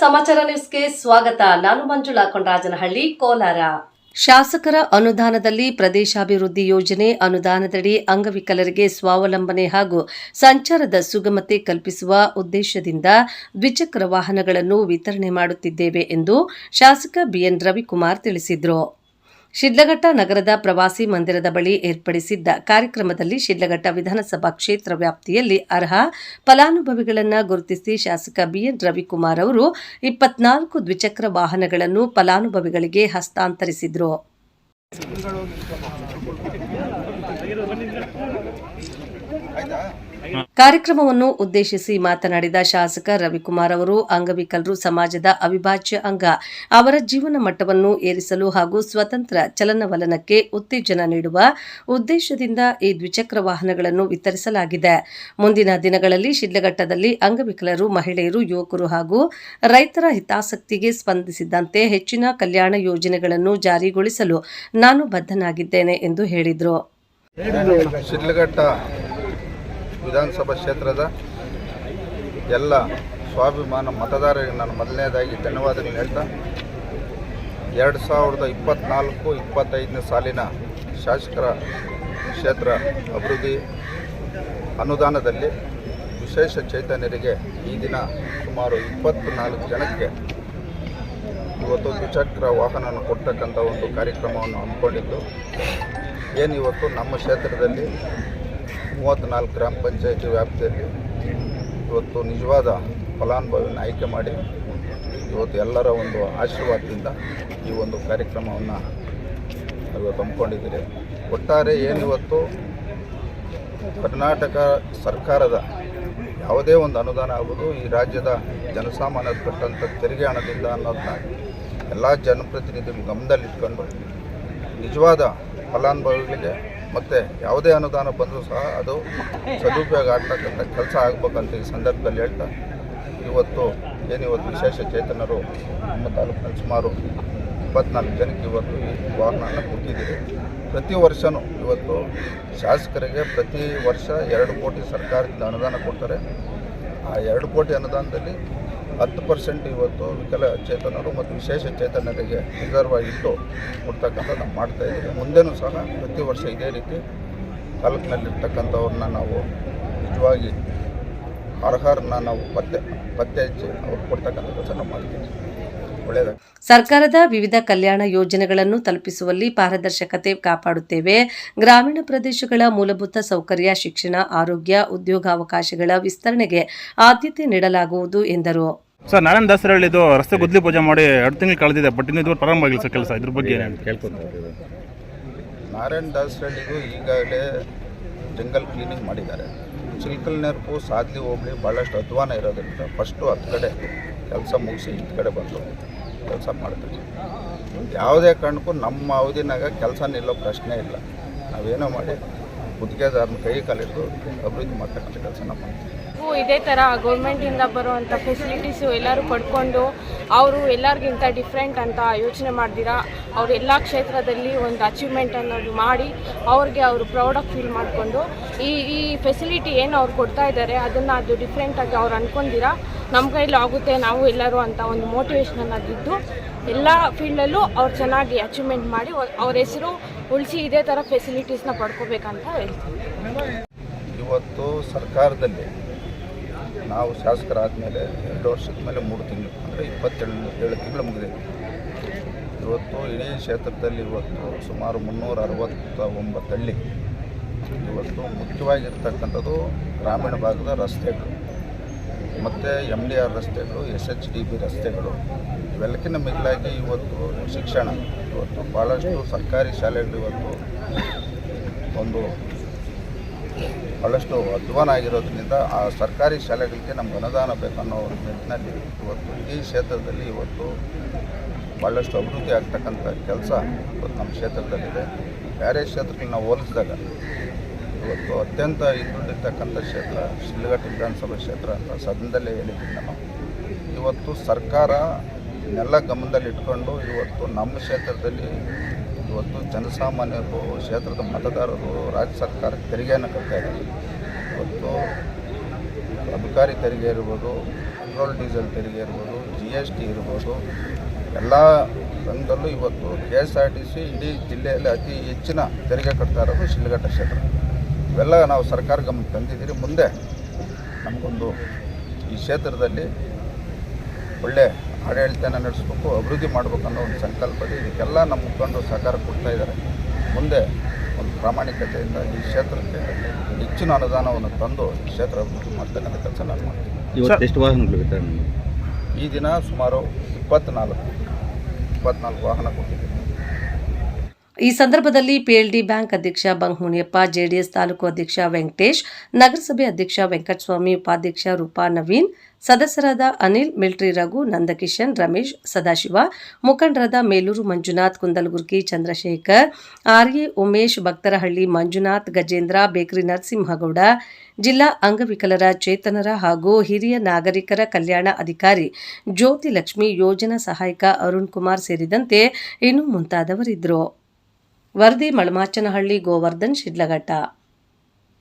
ಸಮಾಚಾರ ನ್ಯೂಸ್ಗೆ ಸ್ವಾಗತ. ನಾನು ಮಂಜುಳಾ ಕೊಂಡರಾಜನಹಳ್ಳಿ ಕೋಲಾರ. ಶಾಸಕರ ಅನುದಾನದಲ್ಲಿ ಪ್ರದೇಶಾಭಿವೃದ್ಧಿ ಯೋಜನೆ ಅನುದಾನದಡಿ ಅಂಗವಿಕಲರಿಗೆ ಸ್ವಾವಲಂಬನೆ ಹಾಗೂ ಸಂಚಾರದ ಸುಗಮತೆ ಕಲ್ಪಿಸುವ ಉದ್ದೇಶದಿಂದ ದ್ವಿಚಕ್ರ ವಾಹನಗಳನ್ನು ವಿತರಣೆ ಮಾಡುತ್ತಿದ್ದೇವೆ ಎಂದು ಶಾಸಕ ಬಿಎನ್ ರವಿಕುಮಾರ್ ತಿಳಿಸಿದರು. ಶಿಡ್ಲಘಟ್ಟ ನಗರದ ಪ್ರವಾಸಿ ಮಂದಿರದ ಬಳಿ ಏರ್ಪಡಿಸಿದ್ದ ಕಾರ್ಯಕ್ರಮದಲ್ಲಿ ಶಿಡ್ಲಘಟ್ಟ ವಿಧಾನಸಭಾ ಕ್ಷೇತ್ರ ವ್ಯಾಪ್ತಿಯಲ್ಲಿ ಅರ್ಹ ಫಲಾನುಭವಿಗಳನ್ನು ಗುರುತಿಸಿ ಶಾಸಕ ಬಿಎನ್ ರವಿಕುಮಾರ್ ಅವರು ಇಪ್ಪತ್ನಾಲ್ಕು ದ್ವಿಚಕ್ರ ವಾಹನಗಳನ್ನು ಫಲಾನುಭವಿಗಳಿಗೆ ಹಸ್ತಾಂತರಿಸಿದರು. ಕಾರ್ಯಕ್ರಮವನ್ನು ಉದ್ದೇಶಿಸಿ ಮಾತನಾಡಿದ ಶಾಸಕ ರವಿಕುಮಾರ್ ಅವರು, ಅಂಗವಿಕಲರು ಸಮಾಜದ ಅವಿಭಾಜ್ಯ ಅಂಗ. ಅವರ ಜೀವನ ಮಟ್ಟವನ್ನು ಏರಿಸಲು ಹಾಗೂ ಸ್ವತಂತ್ರ ಚಲನವಲನಕ್ಕೆ ಉತ್ತೇಜನ ನೀಡುವ ಉದ್ದೇಶದಿಂದ ಈ ದ್ವಿಚಕ್ರ ವಾಹನಗಳನ್ನು ವಿತರಿಸಲಾಗಿದೆ. ಮುಂದಿನ ದಿನಗಳಲ್ಲಿ ಶಿಡ್ಲಘಟ್ಟದಲ್ಲಿ ಅಂಗವಿಕಲರು, ಮಹಿಳೆಯರು, ಯುವಕರು ಹಾಗೂ ರೈತರ ಹಿತಾಸಕ್ತಿಗೆ ಸ್ಪಂದಿಸಿದಂತೆ ಹೆಚ್ಚಿನ ಕಲ್ಯಾಣ ಯೋಜನೆಗಳನ್ನು ಜಾರಿಗೊಳಿಸಲು ನಾನು ಬದ್ಧನಾಗಿದ್ದೇನೆ ಎಂದು ಹೇಳಿದರು. ವಿಧಾನಸಭಾ ಕ್ಷೇತ್ರದ ಎಲ್ಲ ಸ್ವಾಭಿಮಾನ ಮತದಾರರಿಗೆ ನಾನು ಮೊದಲನೇದಾಗಿ ಧನ್ಯವಾದಗಳು ಹೇಳ್ತಾ, ಎರಡು ಸಾವಿರದ ಇಪ್ಪತ್ತ್ನಾಲ್ಕು ಇಪ್ಪತ್ತೈದನೇ ಸಾಲಿನ ಶಾಸಕರ ಕ್ಷೇತ್ರ ಅಭಿವೃದ್ಧಿ ಅನುದಾನದಲ್ಲಿ ವಿಶೇಷ ಚೈತನ್ಯರಿಗೆ ಈ ದಿನ ಸುಮಾರು ಇಪ್ಪತ್ತ್ನಾಲ್ಕು ಜನಕ್ಕೆ ಇವತ್ತು ದ್ವಿಚಕ್ರ ವಾಹನವನ್ನು ಕೊಡ್ತಕ್ಕಂಥ ಒಂದು ಕಾರ್ಯಕ್ರಮವನ್ನು ಹಮ್ಮಿಕೊಂಡಿದ್ದು, ಏನು ಇವತ್ತು ನಮ್ಮ ಕ್ಷೇತ್ರದಲ್ಲಿ ಮೂವತ್ತ್ನಾಲ್ಕು ಗ್ರಾಮ ಪಂಚಾಯಿತಿ ವ್ಯಾಪ್ತಿಯಲ್ಲಿ ಇವತ್ತು ನಿಜವಾದ ಫಲಾನುಭವಿಯನ್ನು ಆಯ್ಕೆ ಮಾಡಿ ಇವತ್ತು ಎಲ್ಲರ ಒಂದು ಆಶೀರ್ವಾದದಿಂದ ಈ ಒಂದು ಕಾರ್ಯಕ್ರಮವನ್ನು ಇವತ್ತು ಹಮ್ಮಿಕೊಂಡಿದ್ದೀರಿ. ಒಟ್ಟಾರೆ ಏನಿವತ್ತು ಕರ್ನಾಟಕ ಸರ್ಕಾರದ ಯಾವುದೇ ಒಂದು ಅನುದಾನ ಆಗೋದು ಈ ರಾಜ್ಯದ ಜನಸಾಮಾನ್ಯರು ಕಟ್ಟಂಥ ತೆರಿಗೆ ಹಣದಿಂದ ಅನ್ನೋದನ್ನ ಎಲ್ಲ ಜನಪ್ರತಿನಿಧಿಗಳು ಗಮನದಲ್ಲಿಟ್ಕೊಂಡು ನಿಜವಾದ ಫಲಾನುಭವಿಗಳಿಗೆ ಮತ್ತು ಯಾವುದೇ ಅನುದಾನ ಬಂದರೂ ಸಹ ಅದು ಸದುಪಯೋಗ ಆಗ್ತಕ್ಕಂಥ ಕೆಲಸ ಆಗಬೇಕಂತ ಈ ಸಂದರ್ಭದಲ್ಲಿ ಹೇಳ್ತಾ, ಇವತ್ತು ಏನಿವತ್ತು ವಿಶೇಷ ಚೇತನರು ನಮ್ಮ ತಾಲೂಕಿನಲ್ಲಿ ಸುಮಾರು ಇಪ್ಪತ್ನಾಲ್ಕು ಜನಕ್ಕೆ ಇವತ್ತು ಈ ವಾಹನನ ಕೊಟ್ಟಿದ್ದೀವಿ ಪ್ರತಿ ವರ್ಷವೂ ಇವತ್ತು ಶಾಸಕರಿಗೆ ಪ್ರತಿ ವರ್ಷ ಎರಡು ಕೋಟಿ ಸರ್ಕಾರದಿಂದ ಅನುದಾನ ಕೊಡ್ತಾರೆ. ಆ ಎರಡು ಕೋಟಿ ಅನುದಾನದಲ್ಲಿ ಹತ್ತು ಪರ್ಸೆಂಟ್ ಇವತ್ತು ವಿಕಲಚೇತನರು ಮತ್ತು ವಿಶೇಷ ಚೇತನರಿಗೆ ರಿಸರ್ವ್ ಆಗಿಟ್ಟು ಕೊಡ್ತಕ್ಕಂಥದ್ದು ನಾವು ಮಾಡ್ತಾಯಿದ್ದೀವಿ ಮುಂದೆನೂ ಸಹ ಪ್ರತಿ ವರ್ಷ ಇದೇ ರೀತಿ ತಾಲೂಕಿನಲ್ಲಿರ್ತಕ್ಕಂಥವ್ರನ್ನ ನಾವು ನಿಜವಾಗಿ ಅರ್ಹರನ್ನ ನಾವು ಪತ್ತೆ ಪತ್ತೆ ಹಚ್ಚಿ ಅವ್ರು ಕೊಡ್ತಕ್ಕಂಥ ಕೆಲಸ ನಾವು ಮಾಡ್ತೀವಿ. ಸರ್ಕಾರದ ವಿವಿಧ ಕಲ್ಯಾಣ ಯೋಜನೆಗಳನ್ನು ತಲುಪಿಸುವಲ್ಲಿ ಪಾರದರ್ಶಕತೆ ಕಾಪಾಡುತ್ತೇವೆ. ಗ್ರಾಮೀಣ ಪ್ರದೇಶಗಳ ಮೂಲಭೂತ ಸೌಕರ್ಯ, ಶಿಕ್ಷಣ, ಆರೋಗ್ಯ, ಉದ್ಯೋಗಾವಕಾಶಗಳ ವಿಸ್ತರಣೆಗೆ ಆದ್ಯತೆ ನೀಡಲಾಗುವುದು ಎಂದರು. ಸರ್ ನಾರಾಯಣ ದಾಸರ ಹೇಳಿದ್ದು ರಸ್ತೆ ಗುದ್ಲಿ ಪೂಜೆ ಮಾಡಿ ಎರಡು ತಿಂಗಳು ಕಳೆದಿದೆ ಬಟ್ ಇನ್ನೂ ಇದುವರೆಗೆ ಪ್ರಾರಂಭ ಆಗಿಲ್ಲ ಸರ್ ಕೆಲಸ ಇದ್ರ ಬಗ್ಗೆ. ಏನು ಅಂತ ಕೇಳ್ಕೊತಾರೆ ನಾರಾಯಣ ದಾಸ್ ರೆಡ್ಡಿಗೂ ಈಗಾಗಲೇ ಜಂಗಲ್ ಕ್ಲೀನಿಂಗ್ ಮಾಡಿದ್ದಾರೆ. ಚಿಲ್ಕಲ್ ನೆರಪು ಸಾದ್ಲಿ ಹೋಬಳಿ ಭಾಳಷ್ಟು ಅಧ್ವಾನ ಇರೋದ್ರಿಂದ ಫಸ್ಟು ಹತ್ತು ಕಡೆ ಕೆಲಸ ಮುಗಿಸಿ ಈ ಕಡೆ ಬಂದು ಕೆಲಸ ಮಾಡ್ತೀವಿ ಯಾವುದೇ ಕಾರಣಕ್ಕೂ ನಮ್ಮ ಅವಧಿನಾಗ ಕೆಲಸ ನಿಲ್ಲೋ ಪ್ರಶ್ನೆ ಇಲ್ಲ. ನಾವೇನೋ ಮಾಡಿ ಗುತ್ತಿಗೆದಾರನ ಕೈ ಕಾಲಿಟ್ಟು ಅಭಿವೃದ್ಧಿ ಮಾಡ್ತಕ್ಕಂಥ ಕೆಲಸ ನಾವು ಇದೇ ಥರ ಗೌರ್ಮೆಂಟಿಂದ ಬರುವಂಥ ಫೆಸಿಲಿಟೀಸು ಎಲ್ಲರೂ ಪಡ್ಕೊಂಡು ಅವರು ಎಲ್ಲರಿಗಿಂತ ಡಿಫ್ರೆಂಟ್ ಅಂತ ಯೋಚನೆ ಮಾಡ್ದಿರಾ? ಅವ್ರು ಎಲ್ಲ ಕ್ಷೇತ್ರದಲ್ಲಿ ಒಂದು ಅಚೀವ್ಮೆಂಟ್ ಅನ್ನೋದು ಮಾಡಿ ಅವ್ರಿಗೆ ಅವರು ಪ್ರೌಡಾಗಿ ಫೀಲ್ ಮಾಡಿಕೊಂಡು ಈ ಈ ಫೆಸಿಲಿಟಿ ಏನು ಅವ್ರು ಕೊಡ್ತಾ ಇದ್ದಾರೆ ಅದನ್ನು ಅದು ಡಿಫ್ರೆಂಟಾಗಿ ಅವ್ರು ಅಂದ್ಕೊಂಡಿರಾ ನಮ್ಮ ಕೈಲಿ ಆಗುತ್ತೆ, ನಾವು ಎಲ್ಲರೂ ಅಂತ ಒಂದು ಮೋಟಿವೇಶನ್ ಅನ್ನೋದಿದ್ದು ಎಲ್ಲ ಫೀಲ್ಡಲ್ಲೂ ಅವ್ರು ಚೆನ್ನಾಗಿ ಅಚೀವ್ಮೆಂಟ್ ಮಾಡಿ, ಅವ್ರ ಹೆಸರು ಉಳಿಸಿ ಇದೇ ಥರ ಫೆಸಿಲಿಟೀಸ್ನ ಪಡ್ಕೋಬೇಕಂತ ಹೇಳ್ತೀನಿ. ಇವತ್ತು ಸರ್ಕಾರದಲ್ಲಿ ನಾವು ಶಾಸಕರಾದ ಮೇಲೆ ಎರಡು ವರ್ಷದ ಮೇಲೆ ಮೂರು ತಿಂಗಳು, ಅಂದರೆ ಇಪ್ಪತ್ತೇಳು ಏಳು ತಿಂಗಳು ಮುಗಿದಿದೆ. ಇವತ್ತು ಇಡೀ ಕ್ಷೇತ್ರದಲ್ಲಿ ಇವತ್ತು ಸುಮಾರು ಮುನ್ನೂರ ಅರವತ್ತ ಒಂಬತ್ತು ಹಳ್ಳಿ ಇವತ್ತು ಮುಖ್ಯವಾಗಿರ್ತಕ್ಕಂಥದ್ದು ಗ್ರಾಮೀಣ ಭಾಗದ ರಸ್ತೆಗಳು. ಮತ್ತು ಎಂ ಡಿ ಆರ್ ರಸ್ತೆಗಳು ಎಸ್ ಎಚ್ ಡಿ ಬಿ ರಸ್ತೆಗಳು, ಇವೆಲ್ಲಕ್ಕಿಂತ ಮಿಗಿಲಾಗಿ ಇವತ್ತು ಶಿಕ್ಷಣ, ಇವತ್ತು ಭಾಳಷ್ಟು ಸರ್ಕಾರಿ ಶಾಲೆಗಳು ಇವತ್ತು ಒಂದು ಭಾಳಷ್ಟು ಅಧ್ವಾನ ಆಗಿರೋದ್ರಿಂದ ಆ ಸರ್ಕಾರಿ ಶಾಲೆಗಳಿಗೆ ನಮ್ಗೆ ಅನುದಾನ ಬೇಕನ್ನೋ ಒಂದು ನಿಟ್ಟಿನಲ್ಲಿ ಇವತ್ತು ಈ ಕ್ಷೇತ್ರದಲ್ಲಿ ಇವತ್ತು ಭಾಳಷ್ಟು ಅಭಿವೃದ್ಧಿ ಆಗ್ತಕ್ಕಂಥ ಕೆಲಸ ಇವತ್ತು ನಮ್ಮ ಕ್ಷೇತ್ರದಲ್ಲಿದೆ. ಬೇರೆ ಕ್ಷೇತ್ರಗಳಿಗೆ ನಾವು ಹೋಲಿಸಿದಾಗ ಇವತ್ತು ಅತ್ಯಂತ ಹಿಂದುಳಿದಿರ್ತಕ್ಕಂಥ ಕ್ಷೇತ್ರ, ಶಿಲ್ಘಟ್ಟ ವಿಧಾನಸಭಾ ಕ್ಷೇತ್ರ ಅಂತ ಸದನದಲ್ಲೇ ಹೇಳಿದ್ದೀನಿ ನಾನು ಇವತ್ತು ಸರ್ಕಾರ ಇದನ್ನೆಲ್ಲ ಗಮನದಲ್ಲಿ ಇಟ್ಕೊಂಡು ಇವತ್ತು ನಮ್ಮ ಕ್ಷೇತ್ರದಲ್ಲಿ ಇವತ್ತು ಜನಸಾಮಾನ್ಯರು, ಕ್ಷೇತ್ರದ ಮತದಾರರು, ರಾಜ್ಯ ಸರ್ಕಾರ ತೆರಿಗೆಯನ್ನು ಕಟ್ತಾ ಇದ್ದಾರೆ. ಇವತ್ತು ಅಬಕಾರಿ ತೆರಿಗೆ ಇರ್ಬೋದು, ಪೆಟ್ರೋಲ್, ಡೀಸೆಲ್ ತೆರಿಗೆ ಇರ್ಬೋದು ಜಿ ಎಸ್ ಟಿ ಇರ್ಬೋದು, ಎಲ್ಲ ರಂಗದಲ್ಲೂ ಇವತ್ತು K S R T C ಇಡೀ ಜಿಲ್ಲೆಯಲ್ಲಿ ಅತಿ ಹೆಚ್ಚಿನ ತೆರಿಗೆ ಕಟ್ತಾ ಇರೋದು ಶಿಲ್ಘಟ್ಟ ಕ್ಷೇತ್ರ. ಇವೆಲ್ಲ ನಾವು ಸರ್ಕಾರ ಗಮನಕ್ಕೆ ತಂದಿದ್ದೀರಿ. ಮುಂದೆ ನಮಗೊಂದು ಈ ಕ್ಷೇತ್ರದಲ್ಲಿ ಒಳ್ಳೆ ಆಡಳಿತನ ನಡೆಸಬೇಕು ಅಭಿವೃದ್ಧಿ ಮಾಡಬೇಕು ಅನ್ನೋ ಒಂದು ಸಂಕಲ್ಪ ಇದೆ ಇದಕ್ಕೆಲ್ಲ ನಮ್ಮ ಮುಖಂಡರು ಸಹಕಾರ ಕೊಡ್ತಾ ಇದ್ದಾರೆ. ಮುಂದೆ ಒಂದು ಪ್ರಾಮಾಣಿಕತೆಯಿಂದ ಈ ಕ್ಷೇತ್ರಕ್ಕೆ ಹೆಚ್ಚಿನ ಅನುದಾನವನ್ನು ತಂದು ಈ ಕ್ಷೇತ್ರ ಅಭಿವೃದ್ಧಿ ಮಾಡ್ತಕ್ಕಂಥ ಕೆಲಸ ನಾನು ಮಾಡ್ತೀನಿ. ಇವತ್ತು ಎಷ್ಟು ವಾಹನಗಳು ವಿತರಣೆ ಈ ದಿನ ಸುಮಾರು ಇಪ್ಪತ್ತ್ನಾಲ್ಕು ಇಪ್ಪತ್ನಾಲ್ಕು ವಾಹನ ಕೊಟ್ಟಿದ್ದೀವಿ. ಈ ಸಂದರ್ಭದಲ್ಲಿ ಪಿಎಲ್ಡಿ ಬ್ಯಾಂಕ್ ಅಧ್ಯಕ್ಷ ಬಂಕ್ ಮುನಿಯಪ್ಪ ಜೆಡಿಎಸ್ ತಾಲೂಕು ಅಧ್ಯಕ್ಷ ವೆಂಕಟೇಶ್, ನಗರಸಭೆ ಅಧ್ಯಕ್ಷ ವೆಂಕಟಸ್ವಾಮಿ, ಉಪಾಧ್ಯಕ್ಷ ರೂಪಾ ನವೀನ್, ಸದಸ್ಯರಾದ ಅನಿಲ್, ಮಿಲ್ಟ್ರಿ ರಘು, ನಂದಕಿಶನ್, ರಮೇಶ್, ಸದಾಶಿವ, ಮುಖಂಡರಾದ ಮೇಲೂರು ಮಂಜುನಾಥ್ ಕುಂದಲ್ಗುರ್ಕಿ ಚಂದ್ರಶೇಖರ್, ಆರ್ಎ ಉಮೇಶ್, ಭಕ್ತರಹಳ್ಳಿ ಮಂಜುನಾಥ್, ಗಜೇಂದ್ರ, ಬೇಕರಿ ನರಸಿಂಹಗೌಡ, ಜಿಲ್ಲಾ ಅಂಗವಿಕಲರ ಚೇತನರ ಹಾಗೂ ಹಿರಿಯ ನಾಗರಿಕರ ಕಲ್ಯಾಣ ಅಧಿಕಾರಿ ಜ್ಯೋತಿ ಲಕ್ಷ್ಮಿ ಯೋಜನಾ ಸಹಾಯಕ ಅರುಣ್ ಕುಮಾರ್ ಸೇರಿದಂತೆ ಇನ್ನು ಮುಂತಾದವರಿದ್ದರು. ವರದಿ ಮಳಮಾಚನಹಳ್ಳಿ ಗೋವರ್ಧನ್ ಶಿಡ್ಲಘಟ್ಟ.